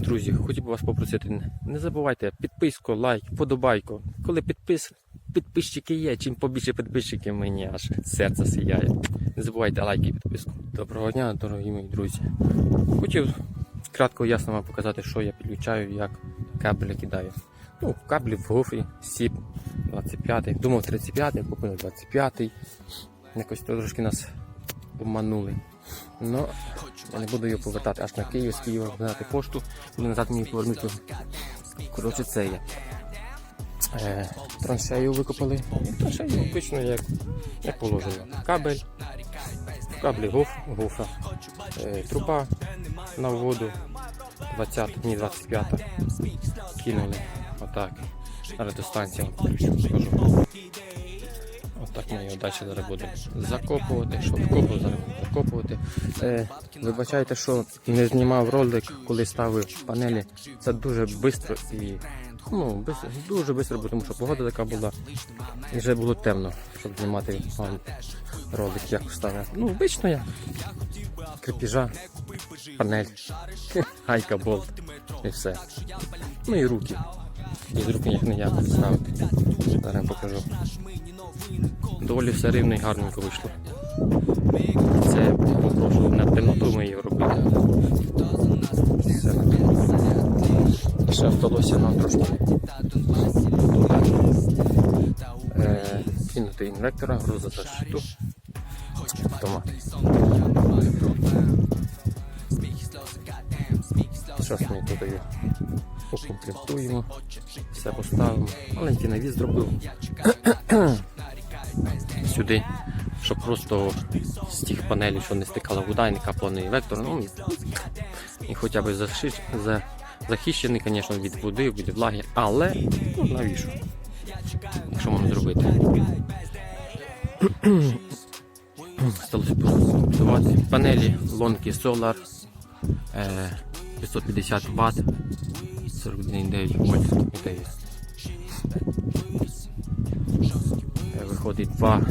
Друзі, хотів би вас попросити, не забувайте підписку, лайк, подобайку. Коли підпис, підписчики є, чим побільше підписчиків мені аж серце сіяє. Не забувайте лайки і підписку. Доброго дня, дорогі мої друзі. Хотів кратко ясно вам показати, що я підключаю, як кабелі кидаю. Ну, кабелі в гофрі, сіп 25 Думав 35-й, купив 25-й. Якось трошки нас обманули. Ну, я не буду його повертати аж на Київ, з Києва взяти пошту, і назад мені повернути. Коротше, це є. Е, траншею викопали. І траншею обично як, як положено. Кабель, каблі гоф, гофра, е, труба на воду, 20, ні, 25 кинули. Отак. Зараз до станції вам скажу. Отак ми його далі зараз будемо закопувати, що вкопувати, зараз закопувати. Е, вибачайте, що не знімав ролик, коли ставив панелі. Це дуже швидко і ну, дуже швидко, тому що погода така була. І вже було темно, щоб знімати вам ролик, як ставив. Ну, обично я. Крепіжа, панель, гайка, болт і все. Ну і руки. Без рук ніяк не як ставити. Зараз покажу. Доволі все рівно і гарненько вийшло. Це попрошу на темноту ми її робили. Ще вдалося нам трошки е, кинути інвектора, грузозащиту. Автомат. Зараз ми тут її укомплектуємо, все поставимо. Маленький навіс зробив сюди, щоб просто з тих панелей, що не стикала вода не капала на вектор. Ну, і хоча б захищений, звісно, від води, від влаги, але ну, навіщо? Що можна зробити? Сталося. Панелі, лонки Solar е, 550 Вт, 41,9 вольт. Е, Виходить 2,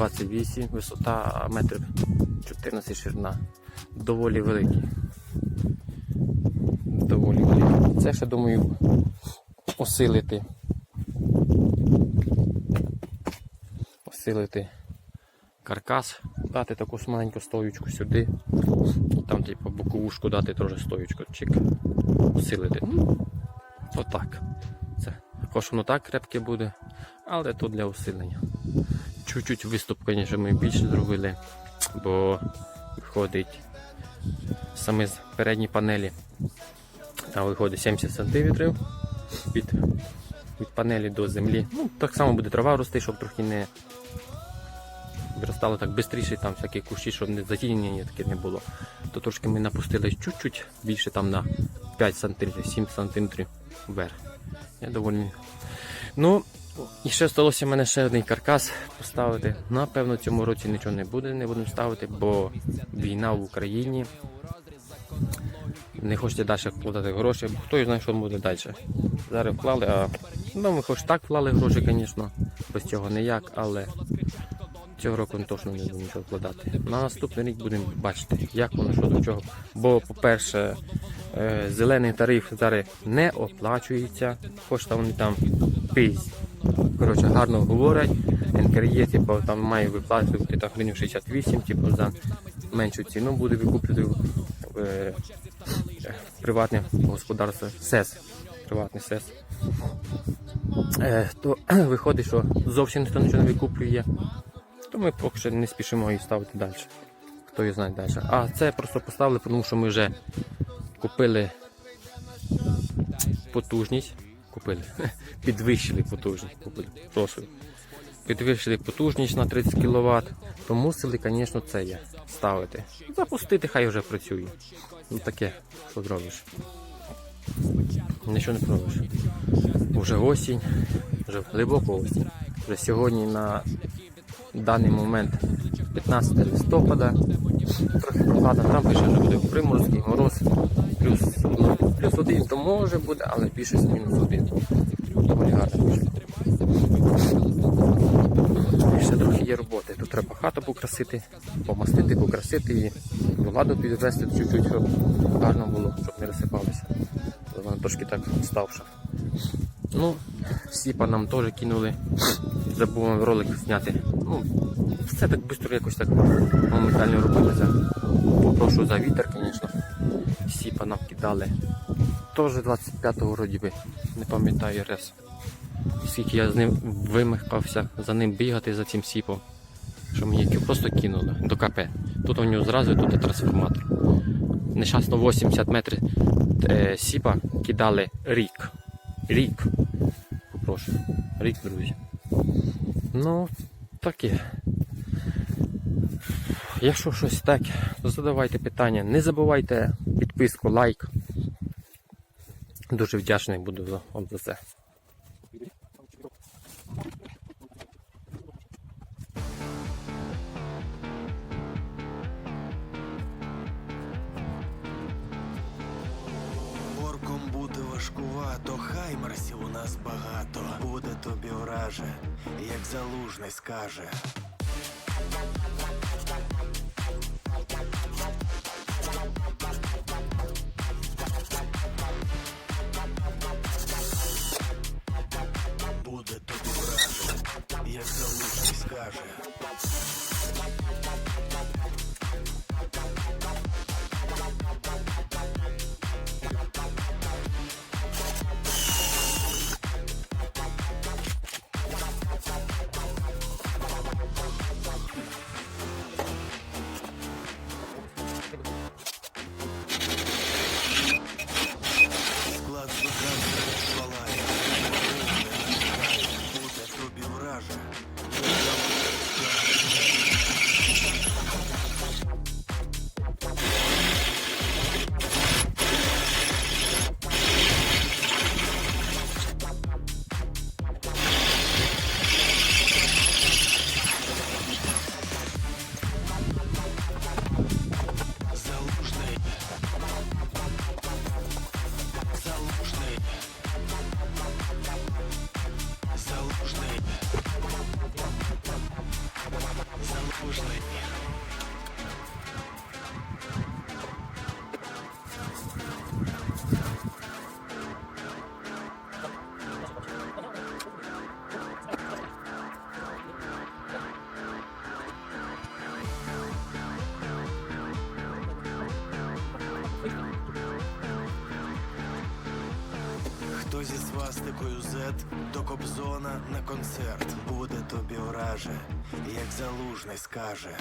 28 висота, а метр 14 ширина. Доволі великий. Доволі великий. Це ще думаю осилити. Осилити каркас, дати таку маленьку стоючку сюди. Там, типу, боковушку дати теж стоючку. Чик. Усилити. Ну, отак. Це. Хоч воно так крепке буде, але то для усилення. Чуть-чуть виступ, звісно, ми більше зробили, бо виходить саме з передньої панелі. Там виходить 70 см від, від панелі до землі. Ну, так само буде трава рости, щоб трохи не виростало так швидше, там всякі кущі, щоб не затінення таке не було. То трошки ми напустили чуть-чуть більше там на 5 см, 7 см вверх. Я доволі. Ну, і ще сталося в мене ще один каркас поставити. Напевно, цьому році нічого не буде, не будемо ставити, бо війна в Україні. Не хочете далі вкладати гроші, бо хто знає, що буде далі. Зараз вклали, а ну, ми хоч так вклали гроші, звісно, без цього ніяк, але цього року точно не будемо нічого вкладати. На наступний рік будемо бачити, як воно що до чого. Бо, по-перше, е, зелений тариф зараз не оплачується, хоч там вони там пись. Коротше, гарно говорять. НКРЄ, типу, там має виплачувати там гривень 68, типу, за меншу ціну буде викуплювати е, е, приватне господарство СЕС. Приватний СЕС. Е, то виходить, що зовсім ніхто нічого не викуплює. То ми поки що не спішимо її ставити далі. Хто її знає далі. А це просто поставили, тому що ми вже купили потужність. Купили. Підвищили потужність. Купили. Прошу. Підвищили потужність на 30 кВт. То мусили, звісно, це є ставити. Запустити, хай вже працює. Ну таке, що зробиш. Нічого не пробиш. Уже осінь, вже глибоко осінь. Вже сьогодні на даний момент 15 листопада. Трохи прохладно, там пише, що буде приморозкий мороз, плюс, плюс один, то може буде, але більше мінус один. Доволі гарно. І ще трохи є роботи. Тут треба хату покрасити, помастити, покрасити і владу підвести чуть-чуть, щоб гарно було, щоб не розсипалося. трошки так ставши. Ну, сіпа нам теж кинули. Забув ролик зняти. Ну, все так швидко якось так моментально робилося. Попрошу за вітер, звісно. Сіпа нам кидали. Теж 25-го вроді би, не пам'ятаю раз. Скільки я з ним вимихався за ним бігати за цим сіпом. Що мені просто кинули до КП. Тут у нього зразу тут трансформатор. Нещасно 80 метрів е, сіпа кидали рік. Рік. Попрошу. Рік, друзі. Ну, таке. Якщо щось так, то задавайте питання. Не забувайте підписку, лайк. Дуже вдячний буду вам за це. Орком буде важкувато, хаймерсів у нас багато. Буде тобі враже, як залужний скаже. Хто зі свастикою Z до Кобзона на концерт буде тобі враже, як залужний скаже.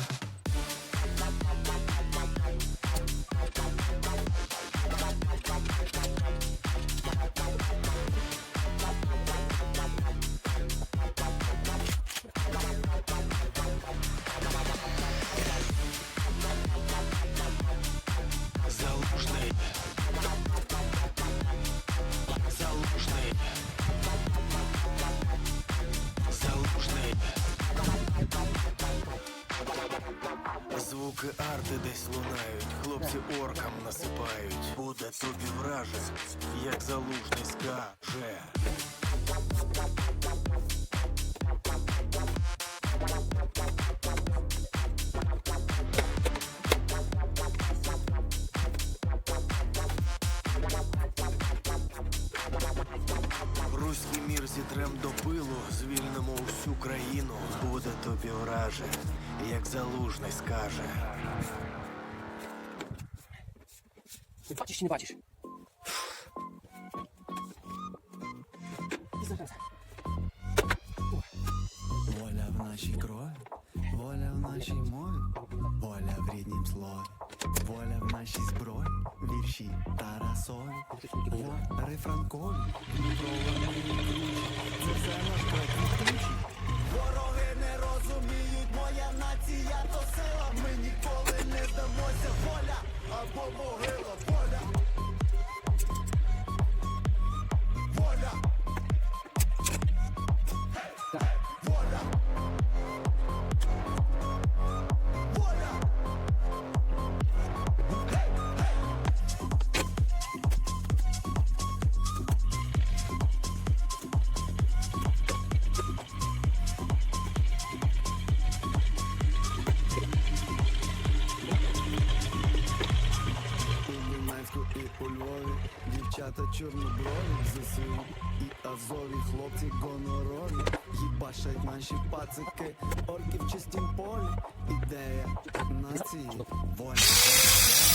Звуки арти десь лунають, хлопці оркам насипають. Буде тобі враже, як залужний скаже. Усю країну. Буде тобі враже, як залужний скаже. Ти бачиш чи не бачиш? Воля в нашій крові, воля в нашій мові, воля в ріднім слові, воля в нашій зброї, вірші Тарасові, гори Франкові, Дніпрові кручі, це все наш кручі. Вороги не розуміють, моя нація то сила, ми ніколи не здамося, воля або могила, чорноброві ЗСУ. І Азові хлопці гонорові Їбашать наші пацики, орки в чистім полі. Ідея нації, воля.